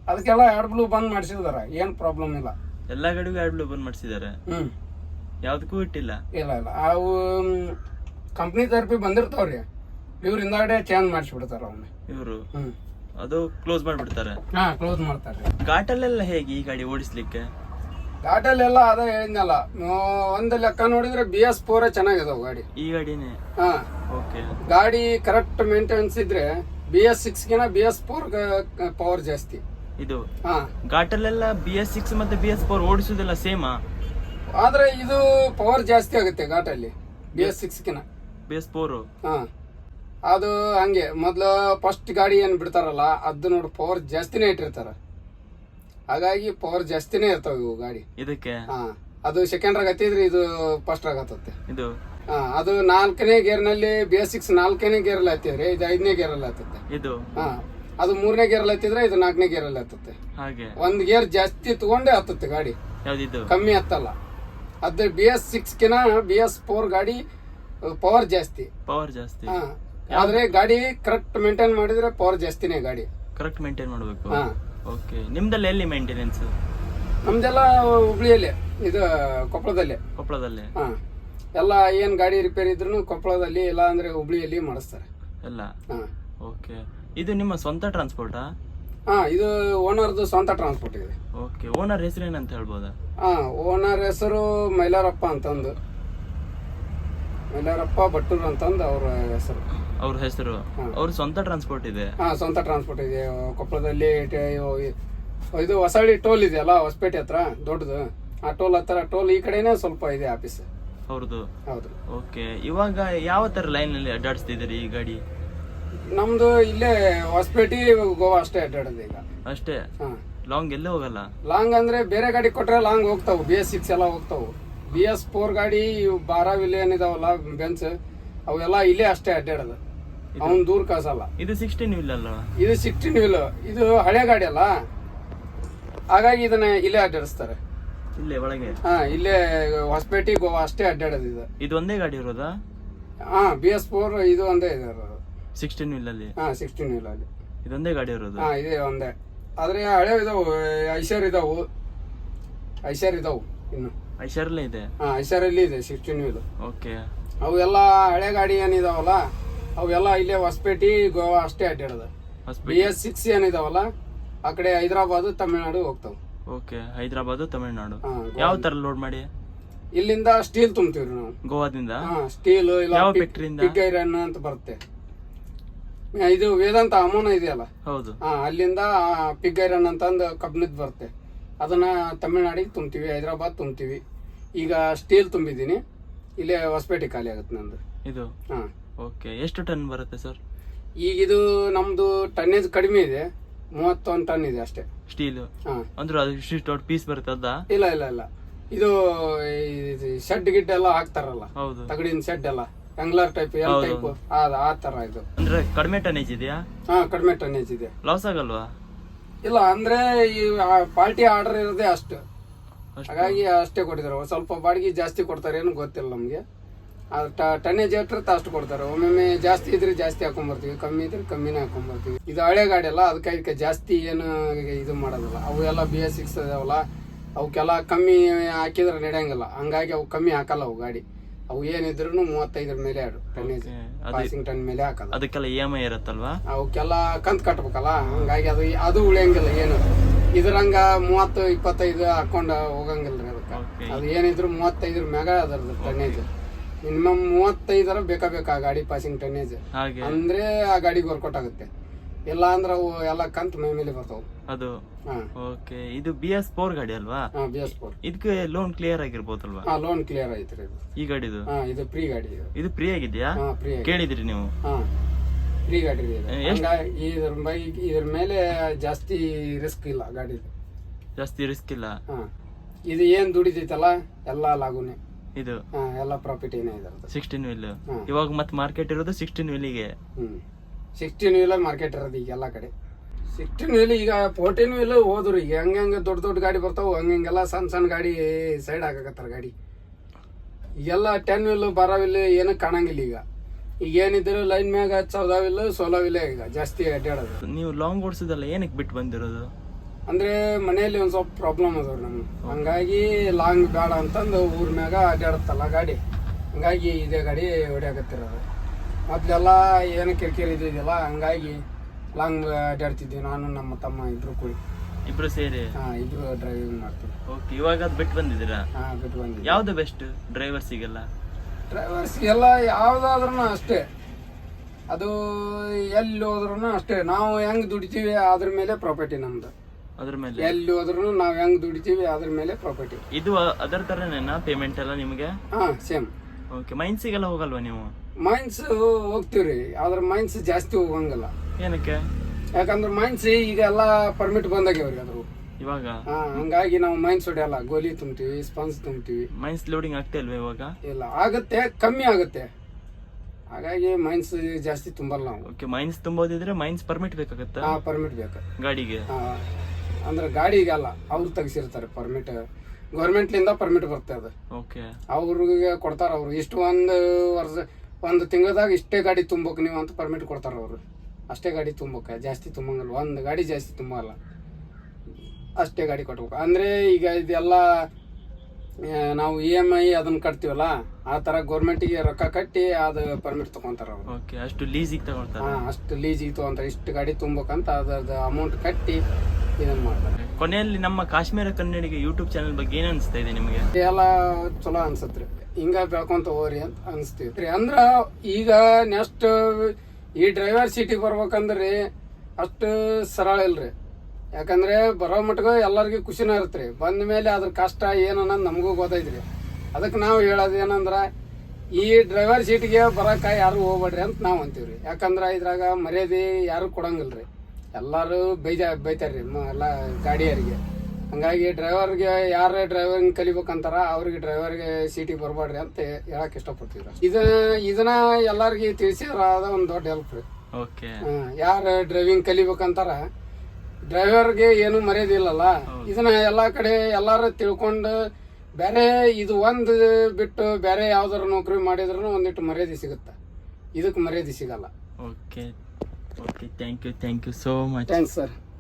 Speaker 2: ಅದಕ್ಕೆಲ್ಲ ಎರಡು ಬ್ಲೂ ಬಂದ್ ಮಾಡಿಸಿದಾರ ಏನು ಪ್ರಾಬ್ಲಮ್ ಇಲ್ಲ.
Speaker 1: ಎಲ್ಲ ಗಾಡಿಗೂ ಎರಡು ಬ್ಲೂ ಬಂದ್ ಮಾಡಿಸಿದ್ದಾರೆ
Speaker 2: ಹ್ಞೂ
Speaker 1: ಯಾವ್ದಕ್ಕೂ ಇಟ್ಟಿಲ್ಲ?
Speaker 2: ಇಲ್ಲ ಇಲ್ಲ. ಅವು ಕಂಪ್ನಿ ತರಪಿ ಬಂದಿರ್ತಾವ್ರಿ. ಇವ್ರ ಹಿಂದಾಗಡೆ ಚೇಂಜ್ ಮಾಡಿಸ್ಬಿಡ್ತಾರ ಅವನ್ನ
Speaker 1: ಇವರು? ಅದು ಕ್ಲೋಸ್ ಮಾಡ್ಬಿಡ್ತಾರೆ?
Speaker 2: ಹಾ ಕ್ಲೋಸ್ ಮಾಡ್ತಾರೆ.
Speaker 1: ಘಾಟಲ್ಲೆಲ್ಲ ಹೇಗೆ ಈ ಗಾಡಿ ಓಡಿಸ್ಲಿಕ್ಕೆ?
Speaker 2: ಘಾಟಲ್ಲೆಲ್ಲ ಅದ ಹೇಳಿದ್ನಲ್ಲ ಒಂದು ಲೆಕ್ಕ ನೋಡಿದ್ರೆ ಬಿ ಎಸ್ ಫೋರೇ ಚೆನ್ನಾಗಿದಾವ ಗಾಡಿ.
Speaker 1: ಈ ಗಾಡಿನೇ?
Speaker 2: ಹಾ. ಗಾಡಿ ಕರೆಕ್ಟ್ ಮೇಂಟೆನೆನ್ಸ್ ಇದ್ರೆ ಬಿ ಎಸ್ ಸಿಕ್ಸ್ ಗಿನ ಬಿ ಎಸ್ ಫೋರ್ ಪವರ್ ಜಾಸ್ತಿ.
Speaker 1: ಇದು
Speaker 2: ಹಾ.
Speaker 1: ಘಾಟಲ್ಲೆಲ್ಲ ಬಿ ಎಸ್ ಸಿಕ್ಸ್ ಮತ್ತೆ ಬಿ ಎಸ್ ಫೋರ್ ಓಡಿಸೋದೆಲ್ಲ ಸೇಮ್
Speaker 2: ಆದ್ರೆ ಇದು ಪವರ್ ಜಾಸ್ತಿ ಆಗುತ್ತೆ ಘಾಟಲ್ಲಿ ಬಿ ಎಸ್ ಸಿಕ್ಸ್ ಗಿನ
Speaker 1: ಬಿ ಎಸ್ ಫೋರ್
Speaker 2: ಹಾ. ಅದು ಹಂಗೆ ಮೊದಲು ಫಸ್ಟ್ ಗಾಡಿ ಏನು ಬಿಡ್ತಾರಲ್ಲ ಅದು ನೋಡಿ ಪವರ್ ಜಾಸ್ತಿನೇ ಇಟ್ಟಿರ್ತಾರ. ಹಾಗಾಗಿ ಪವರ್ ಜಾಸ್ತಿನೇ ಇರ್ತಾವ ಇವು ಗಾಡಿ.
Speaker 1: ಇದಕ್ಕೆ?
Speaker 2: ಹಾ. ಅದು ಸೆಕೆಂಡ್ ಆಗತ್ತಿದ್ರೆ ಹತ್ತಿದ್ರೆ ಇದು ಫಸ್ಟ್ ಆಗತ್ತೆ.
Speaker 1: ಇದು?
Speaker 2: ಹಾ ಅದು ನಾಲ್ಕನೇ ಗೇರ್ನಲ್ಲಿ ಬಿ ಎಸ್ ಸಿಕ್ಸ್ ನಾಲ್ಕನೇ ಗೇರಲ್ಲಿ ಹತ್ತಿದ್ರೆ ಇದು ಐದನೇ ಗೇರ್ ಹತ್ತುತ್ತೆ
Speaker 1: ಇದು?
Speaker 2: ಹಾ ಅದು ಮೂರನೇ ಗೇರಲ್ಲಿ ಹತ್ತಿದ್ರೆ ಇದು ನಾಲ್ಕನೇ ಗೇರಲ್ಲಿ ಹತ್ತುತ್ತೆ
Speaker 1: ಹಾಗೆ.
Speaker 2: ಒಂದ್ ಗೇರ್ ಜಾಸ್ತಿ ತಗೊಂಡೇ ಹತ್ತುತ್ತೆ ಗಾಡಿ.
Speaker 1: ಯಾವ್ದಿದ್ದು
Speaker 2: ಕಮ್ಮಿ ಹತ್ತಲ್ಲ. ಅದು ಬಿ ಎಸ್ ಸಿಕ್ಸ್ಕಿನ ಬಿ ಎಸ್ ಫೋರ್ ಗಾಡಿ ಪವರ್ ಜಾಸ್ತಿ.
Speaker 1: ಪವರ್ ಜಾಸ್ತಿ.
Speaker 2: ಹಾ ಆದ್ರೆ ಗಾಡಿ ಕರೆಕ್ಟ್ ಮೇಂಟೈನ್ ಮಾಡಿದ್ರೆ ಪವರ್ ಜಾಸ್ತಿನೇ ಗಾಡಿ.
Speaker 1: ಕರೆಕ್ಟ್ ಮೇಂಟೈನ್ ಮಾಡಬೇಕು?
Speaker 2: ಹಾ.
Speaker 1: ಓಕೆ ನಿಮ್ದಲ್ಲಿ ಎಲ್ಲಿ ಮೇಂಟೆನೆನ್ಸ್
Speaker 2: ನಮ್ದೆಲ್ಲ ಹುಬ್ಳಿಯಲ್ಲಿ ಇದು ಕೊಪ್ಪಳದಲ್ಲಿ.
Speaker 1: ಕೊಪ್ಪಳದಲ್ಲಿ?
Speaker 2: ಹಾ. ಎಲ್ಲ ಏನ್ ಗಾಡಿ ರಿಪೇರಿ ಇದ್ರು ಕೊಪ್ಪಳದಲ್ಲಿ ಇಲ್ಲ ಅಂದ್ರೆ ಹುಬ್ಳಿಯಲ್ಲಿ ಮಾಡಿಸ್ತಾರೆ.
Speaker 1: ಎಲ್ಲ
Speaker 2: ಹಾ.
Speaker 1: ಓಕೆ. ಇದು ನಿಮ್ಮ ಸ್ವಂತ ಟ್ರಾನ್ಸ್ಪೋರ್ಟಾ
Speaker 2: ಹಾ ಇದು ಓನರ್ದು ಸ್ವಂತ ಟ್ರಾನ್ಸ್ಪೋರ್ಟ್ ಇದೆ.
Speaker 1: ಓಕೆ. ಓನರ್ ಹೆಸರೇನಂತ ಹೇಳ್ಬೋದಾ?
Speaker 2: ಹಾ ಓನರ್ ಹೆಸರು ಮೈಲಾರಪ್ಪ ಅಂತಂದು. ಮೈಲಾರಪ್ಪ ಭಟ್ಟೂರ್ ಅಂತಂದು ಅವ್ರ ಹೆಸರು.
Speaker 1: ಅವ್ರ ಹೆಸರು? ಅವ್ರ ಸ್ವಂತ ಟ್ರಾನ್ಸ್ಪೋರ್ಟ್ ಇದೆ?
Speaker 2: ಹಾ ಸ್ವಂತ ಟ್ರಾನ್ಸ್ಪೋರ್ಟ್ ಇದೆ. ಕೊಪ್ಪಳದಲ್ಲಿ ಇದು ಹೊಸಳ್ಳಿ ಟೋಲ್ ಇದೆಯಲ್ಲ ಹೊಸಪೇಟೆ ಹತ್ರ ದೊಡ್ಡದು. ಆ ಟೋಲ್ ಹತ್ರ ಟೋಲ್ ಈ ಕಡೆನೇ ಸ್ವಲ್ಪ ಇದೆ ಆಫೀಸ್.
Speaker 1: ಅವ್ರದ್ದು?
Speaker 2: ಹೌದು.
Speaker 1: ಓಕೆ ಇವಾಗ ಯಾವ ತರ ಲೈನ್ ಅಲ್ಲಿ ಅಡ್ಡಾಡಿಸ್ತಿದ್ದೀರಿ ಈ ಗಾಡಿ?
Speaker 2: ನಮ್ದು ಇಲ್ಲೇ ಹೊಸಪೇಟೆ ಗೋವಾ ಅಷ್ಟೇ ಅಡ್ಡಾಡೋದು ಈಗ.
Speaker 1: ಅಷ್ಟೇ?
Speaker 2: ಹಾ.
Speaker 1: ಲಾಂಗ್ ಎಲ್ಲೇ ಹೋಗಲ್ಲ?
Speaker 2: ಲಾಂಗ್ ಅಂದ್ರೆ ಬೇರೆ ಗಾಡಿ ಕೊಟ್ರೆ ಲಾಂಗ್ ಹೋಗ್ತಾವು. ಬಿ ಎಸ್ ಸಿಕ್ಸ್ ಎಲ್ಲ ಹೋಗ್ತಾವು. ಬಿ ಎಸ್ ಫೋರ್ ಗಾಡಿ ಇವು ಬಾರಾವಿಲ್ ಏನಿದಾವಲ್ಲ ಬೆಂಚ್ ಅವೆಲ್ಲ ಇಲ್ಲೇ ಅಷ್ಟೇ ಅಡ್ಡಾಡೋದು. ಅವ್ನು ದೂರ ಕಳ್ಸಲ್ಲ.
Speaker 1: ಇದು ಸಿಕ್ಸ್ಟೀನ್ ವೀಲ್ ಅಲ್ಲ?
Speaker 2: ಇದು ಸಿಕ್ಸ್ಟೀನ್ ವೀಲ್ ಇದು ಹಳೆ ಗಾಡಿ ಅಲ್ಲ? ಹಾಗಾಗಿ ಇದನ್ನ ಇಲ್ಲೇ ಅಡ್ಡಾಡಿಸ್ತಾರೆ.
Speaker 1: ಇಲ್ಲೇ ಒಳಗೆ?
Speaker 2: ಹಾ ಇಲ್ಲೇ ಹೊಸಪೇಟೆ ಗೋವಾ ಅಷ್ಟೇ ಅಡ್ಡಾಡೋದು ಇದು.
Speaker 1: ಇದು ಒಂದೇ ಗಾಡಿ ಇರೋದಾ?
Speaker 2: ಹಾ ಬಿ ಎಸ್ ಫೋರ್ ಇದು ಒಂದೇ ಇದೆ
Speaker 1: ಸಿಕ್ಸ್ಟೀನ್ ವೀಲ್ ಅಲ್ಲಿ?
Speaker 2: ಹಾ ಸಿಕ್ಸ್ಟೀನ್ ವೀಲ್ ಅಲ್ಲಿ.
Speaker 1: ಇದೊಂದೇ ಗಾಡಿ ಇರೋದು?
Speaker 2: ಹಾ ಇದೆ ಒಂದೇ. ಆದ್ರೆ ಹಳೆ ಇದಾವು ಐಶರ್ ಇದಾವು. ಐಷರ್ ಇದಾವು ಇನ್ನು.
Speaker 1: ಐಶರ್ಲೇ ಇದೆ?
Speaker 2: ಹಾ ಐಶಾರಲ್ಲಿ ಇದೆ ಸಿಕ್ಸ್ಟೀನ್ ವೀಲ್
Speaker 1: ಓಕೆ.
Speaker 2: ಅವೆಲ್ಲ ಹಳೆ ಗಾಡಿ ಏನಿದಾವಲ್ಲ ಅವೆಲ್ಲ ಇಲ್ಲೇ ಹೊಸಪೇಟೆ ಗೋವಾ ಅಷ್ಟೇ ಅಡ್ಡಾಡೋದು. ಬಿ ಎಸ್ ಸಿಕ್ಸ್ ಏನಿದಾವಲ್ಲ ಆ ಕಡೆ ಹೈದರಾಬಾದ್ ತಮಿಳ್ನಾಡು ಹೋಗ್ತಾವ.
Speaker 1: ಓಕೆ ಹೈದರಾಬಾದ್ ತಮಿಳ್ನಾಡು. ಯಾವ ತರ ಲೋಡ್ ಮಾಡಿ?
Speaker 2: ಇಲ್ಲಿಂದ ಸ್ಟೀಲ್ ತುಂಬ್ತೀವ್ರಿ ನಾವು.
Speaker 1: ಗೋವಾದಿಂದ?
Speaker 2: ಹಾ ಸ್ಟೀಲ್
Speaker 1: ಯಾವ
Speaker 2: ಫ್ಯಾಕ್ಟ್ರಿಯಿಂದ ಐರನ್ ಅಂತ ಬರುತ್ತೆ. ಇದು ವೇದಾಂತ ಅಮೋನ ಇದೆಯಲ್ಲ?
Speaker 1: ಹೌದು.
Speaker 2: ಹಾ ಅಲ್ಲಿಂದ ಪಿಗ್ ಐರನ್ ಅಂತಂದು ಕಬ್ಬಿಣದ್ ಬರುತ್ತೆ. ಅದನ್ನ ತಮಿಳ್ನಾಡಿಗೆ ತುಂಬ್ತೀವಿ ಹೈದರಾಬಾದ್ ತುಂಬ್ತೀವಿ. ಈಗ ಸ್ಟೀಲ್ ತುಂಬಿದ್ದೀನಿ. ಇಲ್ಲೇ ಹೊಸಪೇಟೆ ಖಾಲಿ ಆಗುತ್ತೆ ನಂದು.
Speaker 1: ಇದು?
Speaker 2: ಹಾ.
Speaker 1: ಓಕೆ ಎಷ್ಟು ಟನ್ ಬರುತ್ತೆ ಸರ್?
Speaker 2: ಈಗ ಇದು ನಮ್ದು ಟನ್ನೇಜ್ ಕಡಿಮೆ ಇದೆ. ಮೂವತ್ತೊಂದು ಟನ್ ಇದೆ ಅಷ್ಟೇ.
Speaker 1: ಸ್ಟೀಲ್
Speaker 2: ಹಾ.
Speaker 1: ಅಂದ್ರೆ ಅದು ಇಷ್ಟಿಷ್ಟು ದೊಡ್ಡ ಪೀಸ್ ಬರುತ್ತೆ ಅದ
Speaker 2: ಇಲ್ಲ ಇಲ್ಲ ಇಲ್ಲ. ಇದು ಶೆಡ್ ಗಿಡ್ ಎಲ್ಲ ಹಾಕ್ತಾರಲ್ಲ?
Speaker 1: ಹೌದು.
Speaker 2: ತಗಡಿನ ಶೆಡ್ ಎಲ್ಲ. ಎಂಗ್ಲರ್ ಟೈಪ್ ಎಲ್
Speaker 1: ಹೌದು,
Speaker 2: ಟೈಪ್ ಆ ತರ ಇದು.
Speaker 1: ಅಂದ್ರೆ ಕಡಿಮೆ ಟನೇಜ್ ಇದೆಯಾ?
Speaker 2: ಹಾ ಕಡಿಮೆ ಟನೇಜ್ ಇದೆ.
Speaker 1: ಲಾಸ್ ಆಗಲ್ವಾ?
Speaker 2: ಇಲ್ಲ ಅಂದ್ರೆ ಈ ಪಾರ್ಟಿ ಆರ್ಡರ್ ಇರೋದೇ ಅಷ್ಟು.
Speaker 1: ಅಷ್ಟು.
Speaker 2: ಹಾಗಾಗಿ ಅಷ್ಟೇ ಕೊಟ್ಟಿದ್ದಾರೆ. ಒಂದ್ ಸ್ವಲ್ಪ ಬಾಡಿಗೆ ಜಾಸ್ತಿ ಕೊಡ್ತಾರೆ ಏನು ಗೊತ್ತಿಲ್ಲ ನಮಗೆ. ಟನ್ನೇಜ್ ಎಷ್ಟಿರುತ್ತೆ ಅಷ್ಟು ಕೊಡ್ತಾರೆ. ಒಮ್ಮೊಮ್ಮೆ ಜಾಸ್ತಿ ಇದ್ರೆ ಜಾಸ್ತಿ ಹಾಕೊಂಡ್ಬರ್ತೀವಿ ಕಮ್ಮಿ ಇದ್ರೆ ಕಮ್ಮಿನೇ ಹಾಕೊಂಡ್ಬರ್ತೀವಿ ಇದು ಹಳೆ ಗಾಡಿ ಅಲ್ಲ ಅದಕ್ಕೆ ಇದಕ್ಕೆ ಜಾಸ್ತಿ ಏನು ಇದು ಮಾಡೋದಿಲ್ಲ. ಅವು ಎಲ್ಲ ಬಿ ಎಸ್ ಸಿಕ್ಸ್ ಅದಾವಲ್ಲ ಅವಕ್ಕೆಲ್ಲ ಕಮ್ಮಿ ಹಾಕಿದ್ರೆ ನಡೆಯಂಗಿಲ್ಲ. ಹಂಗಾಗಿ ಅವು ಕಮ್ಮಿ ಹಾಕಲ್ಲ ಅವು ಗಾಡಿ. ಅವು ಏನಿದ್ರು ಮೂವತ್ತೈದರ ಮೇಲೆ ಆಡು ಟನ್ನೇಜ್. ಪಾಸಿಂಗ್ ಟನ್ ಮೇಲೆ ಹಾಕಲ್ಲ.
Speaker 1: ಅದಕ್ಕೆಲ್ಲ ಇ ಎಂ ಐ ಇರುತ್ತಲ್ವಾ?
Speaker 2: ಅವಕ್ಕೆಲ್ಲ ಕಂತ್ ಕಟ್ಬೇಕಲ್ಲ. ಹಂಗಾಗಿ ಅದು ಅದು ಉಳಿಯಂಗಿಲ್ಲ ಏನು. ಇದ್ರಂಗ ಮೂವತ್ತು ಇಪ್ಪತ್ತೈದು ಹಾಕೊಂಡು ಹೋಗಂಗಿಲ್ಲ ರೀ
Speaker 1: ಅದಕ್ಕೆ.
Speaker 2: ಅದು ಏನಿದ್ರು ಮೂವತ್ತೈದ್ರ ಮ್ಯಾಗ ಅದರದ್ದು ಟನ್ನೇಜ್ ಮಿನಿಮಮ್ ಮೂವತ್ತೈದರ ಬೇಕಾ ಬೇಕಾ ಗಾಡಿ ಪಾಸಿಂಗ್ ಟನ್ನೇಜ್
Speaker 1: ಹಾಗೆ.
Speaker 2: ಅಂದ್ರೆ ಆ ಗಾಡಿಗೆ ವರ್ಕೌಟ್ ಆಗುತ್ತೆ. ಇಲ್ಲ ಅಂದ್ರೆ ಅವು ಎಲ್ಲ ಕಂತ್ ಮೈ ಮೇಲೆ ಬರ್ತಾವ.
Speaker 1: ಅದು?
Speaker 2: ಹಾ.
Speaker 1: ಓಕೆ. ಇದು ಬಿ ಎಸ್ ಫೋರ್ ಗಾಡಿ ಅಲ್ವಾ?
Speaker 2: ಹಾ ಬಿ ಎಸ್ ಫೋರ್
Speaker 1: ಇದಕ್ಕೆ ಲೋನ್ ಕ್ಲಿಯರ್ ಆಗಿರ್ಬೋದಲ್ವಾ?
Speaker 2: ಹಾ ಲೋನ್ ಕ್ಲಿಯರ್ ಐತ್ರಿ ಇದು.
Speaker 1: ಈ ಗಾಡಿದು?
Speaker 2: ಹಾ ಇದು ಫ್ರೀ ಗಾಡಿ ಇದು.
Speaker 1: ಇದು ಫ್ರೀ ಆಗಿದ್ಯಾ?
Speaker 2: ಹಾ ಫ್ರೀ
Speaker 1: ಕೇಳಿದ್ರಿ ನೀವು.
Speaker 2: ಹಾ ಫ್ರೀ ಗಾಡಿ ಇದೆ.
Speaker 1: ಎಷ್ಟ್-
Speaker 2: ಹಂಗಾಗಿ ಇದ್ರ ಬೈ- ಇದ್ರ ಮೇಲೆ ಜಾಸ್ತಿ ರಿಸ್ಕ್ ಇಲ್ಲ ಗಾಡಿ
Speaker 1: ಜಾಸ್ತಿ ರಿಸ್ಕ್ ಇಲ್ಲ.
Speaker 2: ಹಾ. ಇದು ಏನ್ ದುಡಿತೈತಲ್ಲ ಎಲ್ಲಾ ಲಾಗುನೆ.
Speaker 1: ಇದು
Speaker 2: ಹಾ ಎಲ್ಲ ಪ್ರಾಫಿಟ್ ಏನೇ ಇದ್ರದ್ದು
Speaker 1: ಸಿಕ್ಸ್ಟೀನ್ ವೀಲ್. ಇವಾಗ ಮತ್ತೆ ಮಾರ್ಕೆಟ್ ಇರೋದು ಸಿಕ್ಸ್ಟೀನ್ ವೀಲಿಗೆ
Speaker 2: ಹ್ಮ್. ಸಿಕ್ಸ್ಟೀನ್ ವೀಲ್ ಮಾರ್ಕೆಟ್ ಇರೋದು ಈಗ ಎಲ್ಲ ಕಡೆ. ಸಿಕ್ಸ್ಟೀನ್ ವೀಲ್ ಈಗ ಫೋರ್ಟೀನ್ ವೀಲ್ ಹೋದ್ರು ಈಗ ಹಂಗ ಹಂಗ ದೊಡ್ಡ ದೊಡ್ಡ ಗಾಡಿ ಬರ್ತಾವ ಹಂಗೆಲ್ಲ ಸಣ್ಣ ಸಣ್ಣ ಗಾಡಿ ಸೈಡ್ ಆಗಕತ್ತಾರ ಗಾಡಿ. ಈಗೆಲ್ಲ ಟೆನ್ ವೀಲ್ ಬಾರ ವೀಲ್ ಏನು ಕಾಣಂಗಿಲ್ಲ ಈಗ. ಈಗ ಏನಿದ್ರು ಲೈನ್ ಮ್ಯಾಗ ಚೌದ ವೀಲ್ ಸೋಲಾ ವೀಲೇ ಈಗ ಜಾಸ್ತಿ ಅಡ್ಡಾಡೋದು.
Speaker 1: ನೀವು ಲಾಂಗ್ ಓಡಿಸೋದಲ್ಲ ಏನಕ್ಕೆ ಬಿಟ್ಟು ಬಂದಿರೋದು?
Speaker 2: ಅಂದ್ರೆ ಮನೆಯಲ್ಲಿ ಒಂದ್ ಸ್ವಲ್ಪ ಪ್ರಾಬ್ಲಮ್ ಅದಾವ್ರಿ ನಮ್ಗೆ. ಹಂಗಾಗಿ ಲಾಂಗ್ ಬೇಡ ಅಂತಂದು ಊರ್ ಮ್ಯಾಗ ಅಡ್ಡಾಡುತ್ತಲ್ಲ ಗಾಡಿ. ಹಂಗಾಗಿ ಇದೇ ಗಾಡಿ ಹೊಡಿಯಾಕತ್ತಿರೋದು. ಮೊದ್ಲೆಲ್ಲ ಏನು ಕಿರಿಕಿರಿ ಇದ್ದಿದ್ದಿಲ್ಲ ಹಂಗಾಗಿ ಲಾಂಗ್ ಅಡ್ಡಾಡ್ತಿದ್ವಿ ನಾನು ನಮ್ಮ ತಮ್ಮ ಇಬ್ರು ಕೂಡಿ.
Speaker 1: ಇಬ್ರು ಸೇರಿ?
Speaker 2: ಹಾ ಇಬ್ರು ಡ್ರೈವಿಂಗ್ ಮಾಡ್ತೀವಿ
Speaker 1: ಓಕೆ ಇವಾಗ ಅದು ಬಿಟ್ಟು ಬಂದಿದ್ದೀರಾ?
Speaker 2: ಹಾ ಬಿಟ್ಟು ಬಂದ್ವಿ
Speaker 1: ಯಾವ್ದು ಬೆಸ್ಟ್ ಡ್ರೈವರ್ಸಿಗೆಲ್ಲ
Speaker 2: ಡ್ರೈವರ್ಸ್ ಎಲ್ಲ ಯಾವ್ದಾದ್ರೂ ಅಷ್ಟೇ. ಅದು ಎಲ್ಲಿ ಹೋದ್ರೂ ಅಷ್ಟೇ. ನಾವು ಹೆಂಗ್ ದುಡಿತೀವಿ ಅದ್ರ ಮೇಲೆ ಪ್ರಾಪರ್ಟಿ ನಮ್ದು.
Speaker 1: ಅದ್ರ ಮೇಲೆ?
Speaker 2: ಎಲ್ಲಿ ಹೋದ್ರೂ ನಾವ್ ಹೆಂಗ್ ದುಡಿತೀವಿ ಅದ್ರ ಮೇಲೆ ಪ್ರಾಪರ್ಟಿ
Speaker 1: ಇದು ಅದರ ತರನೇನಾ ಪೇಮೆಂಟ್ ಎಲ್ಲ ನಿಮಗೆ?
Speaker 2: ಹಾ ಸೇಮ್
Speaker 1: ಓಕೆ ಮೈನ್ಸಿಗೆಲ್ಲ ಹೋಗಲ್ವಾ ನೀವು?
Speaker 2: ಮೈನ್ಸ್ ಹೋಗ್ತೀವ್ರಿ ಆದ್ರ ಮೈನ್ಸ್ ಜಾಸ್ತಿ ಹೋಗಂಗಲ್ಲ.
Speaker 1: ಏನಕ್ಕೆ?
Speaker 2: ಯಾಕಂದ್ರೆ ಮೈನ್ಸ್ ಈಗ ಎಲ್ಲ ಪರ್ಮಿಟ್ ಬಂದಾಗ್ಯಾವ್ರಿ ಅದ್ರ
Speaker 1: ಇವಾಗ?
Speaker 2: ಹಾ ಹಂಗಾಗಿ ನಾವು ಮೈನ್ಸ್ ಹೊಡೆಯಲ್ಲ ಗೋಲಿ ತುಂಬ್ತೀವಿ ಸ್ಪಾನ್ಸ್ ತುಂಬ್ತೀವಿ.
Speaker 1: ಮೈನ್ಸ್ ಲೋಡಿಂಗ್ ಆಗ್ತಾ ಇಲ್ವಾ ಇವಾಗ?
Speaker 2: ಇಲ್ಲ ಆಗುತ್ತೆ ಕಮ್ಮಿ ಆಗುತ್ತೆ. ಹಾಗಾಗಿ ಮೈನ್ಸ್ ಜಾಸ್ತಿ ತುಂಬಲ್ಲ ನಾವು.
Speaker 1: ಓಕೆ ಮೈನ್ಸ್ ತುಂಬೋದಿದ್ರೆ ಮೈನ್ಸ್ ಪರ್ಮಿಟ್ ಬೇಕಾಗತ್ತಾ?
Speaker 2: ಹಾಂ ಪರ್ಮಿಟ್ ಬೇಕು.
Speaker 1: ಗಾಡಿಗೆ?
Speaker 2: ಆ, ಅಂದ್ರೆ ಗಾಡಿಗಲ್ಲ ಅವ್ರು ತೆಗಿಸಿರ್ತಾರೆ ಪರ್ಮಿಟ್ ಗೌರ್ಮೆಂಟ್ಲಿಂದ ಪರ್ಮಿಟ್ ಬರ್ತದೆ ಅದು.
Speaker 1: ಓಕೆ
Speaker 2: ಅವ್ರಿಗೆ ಕೊಡ್ತಾರ ಅವ್ರು. ಇಷ್ಟು ಒಂದು ವರ್ಷ ಒಂದು ತಿಂಗಳದಾಗ ಇಷ್ಟೇ ಗಾಡಿ ತುಂಬೇಕು ನೀವು ಅಂತ ಪರ್ಮಿಟ್ ಕೊಡ್ತಾರ ಅವರು. ಅಷ್ಟೇ ಗಾಡಿ ತುಂಬಕ್ಕೆ ಜಾಸ್ತಿ ತುಂಬಂಗಿಲ್ಲ ಒಂದು ಗಾಡಿ ಜಾಸ್ತಿ ತುಂಬಲ್ಲ ಅಷ್ಟೇ ಗಾಡಿ ಕೊಟ್ಬೇಕು. ಅಂದ್ರೆ ಈಗ ಇದೆಲ್ಲ ನಾವು ಇ ಎಂ ಐ ಅದನ್ನ ಕಟ್ತೀವಲ್ಲ ಆ ತರ ಗೌರ್ಮೆಂಟಿಗೆ ರೊಕ್ಕ ಕಟ್ಟಿ ಅದು ಪರ್ಮಿಟ್ ತಗೊಂತಾರ ಅವರು.
Speaker 1: ಓಕೆ ಅಷ್ಟು ಲೀಸಿಗೆ ತಗೊಳ್ತಾರೆ
Speaker 2: ಹಾ ಅಷ್ಟು ಲೀಸಿಗೆ ತಗೊಂತಾರೆ. ಇಷ್ಟು ಗಾಡಿ ತುಂಬಬೇಕಂತ ಅದ್ರದ್ದು ಅಮೌಂಟ್ ಕಟ್ಟಿ ಮಾಡ್ತಾರೆ?
Speaker 1: ಕೊನೆಯಲ್ಲಿ ನಮ್ಮ ಕಾಶ್ಮೀರ ಕನ್ನಡಿಗೆ ಯೂಟ್ಯೂಬ್ ಚಾನಲ್ ಬಗ್ಗೆ ಏನ್ ಅನಿಸ್ತಾ ಇದೆ ನಿಮಗೆ?
Speaker 2: ಎಲ್ಲ ಚಲೋ ಅನ್ಸತ್ರಿ. ಹಿಂಗ ಬೆಳ್ಕೊಂತ ಹೋಗ್ರಿ ಅಂತ ಅನಿಸ್ತೀವಿ ಅಂದ್ರ ಈಗ ನೆಕ್ಸ್ಟ್ ಈ ಡ್ರೈವರ್ ಸೀಟಿಗೆ ಬರ್ಬೇಕಂದ್ರಿ ಅಷ್ಟು ಸರಳ ಇಲ್ರಿ. ಯಾಕಂದ್ರೆ ಬರೋ ಮಟ್ಗ ಎಲ್ಲರಿಗೂ ಖುಷಿನ ಇರತ್ರಿ. ಬಂದ ಮೇಲೆ ಅದ್ರ ಕಷ್ಟ ಏನು ಅನ್ನೋದು ನಮಗೂ ಗೊತ್ತೈತ್ರಿ. ಅದಕ್ಕೆ ನಾವು ಹೇಳೋದು ಏನಂದ್ರ ಈ ಡ್ರೈವರ್ ಸೀಟಿಗೆ ಬರಕ ಯಾರು ಹೋಗ್ಬೇಡ್ರಿ ಅಂತ ನಾವು ಅಂತೀವ್ರಿ. ಯಾಕಂದ್ರ ಇದ್ರಾಗ ಮರ್ಯಾದೆ ಯಾರು ಕೊಡಂಗಿಲ್ರಿ. ಎಲ್ಲಾರು ಬೈದ ಬೈತಾರ್ರಿ ಮ- ಎಲ್ಲ ಗಾಡಿಯರಿಗೆ ಹಂಗಾಗಿ ಡ್ರೈವರ್ಗೆ ಯಾರ ಡ್ರೈವರ್ ಕಲಿಬೇಕಂತಾರ ಅವ್ರಿಗೆ ಡ್ರೈವರ್ಗೆ ಸೀಟಿಗೆ ಬರಬೇಡ್ರಿ ಅಂತ ಹೇಳಕ್ ಇಷ್ಟಪಡ್ತೀವಿ ಇದ ಇದನ್ನ ಎಲ್ಲಾರ್ಗಿ ತಿಳಿಸಿದ್ರ ಅದ ಒಂದ್ ದೊಡ್ಡ ಹೆಲ್ಪ್ ರೀ.
Speaker 1: ಓಕೆ.
Speaker 2: ಯಾರ ಡ್ರೈವಿಂಗ್ ಕಲಿಬೇಕಂತಾರ ಡ್ರೈವರ್ಗೆ ಏನು ಮರ್ಯಾದೆ ಇಲ್ಲಲ್ಲ ಇದನ್ನ ಎಲ್ಲಾ ಕಡೆ ಎಲ್ಲಾರು ತಿಳ್ಕೊಂಡು ಬೇರೆ ಇದು ಒಂದ್ ಬಿಟ್ಟು ಬೇರೆ ಯಾವ್ದಾರ ನೌಕರಿ ಮಾಡಿದ್ರು ಒಂದಿಟ್ಟು ಮರ್ಯಾದೆ ಸಿಗುತ್ತೆ. ಇದಕ್ಕೆ ಮರ್ಯಾದೆ ಸಿಗಲ್ಲ.
Speaker 1: Okay. okay thank you thank you so much
Speaker 2: thanks sir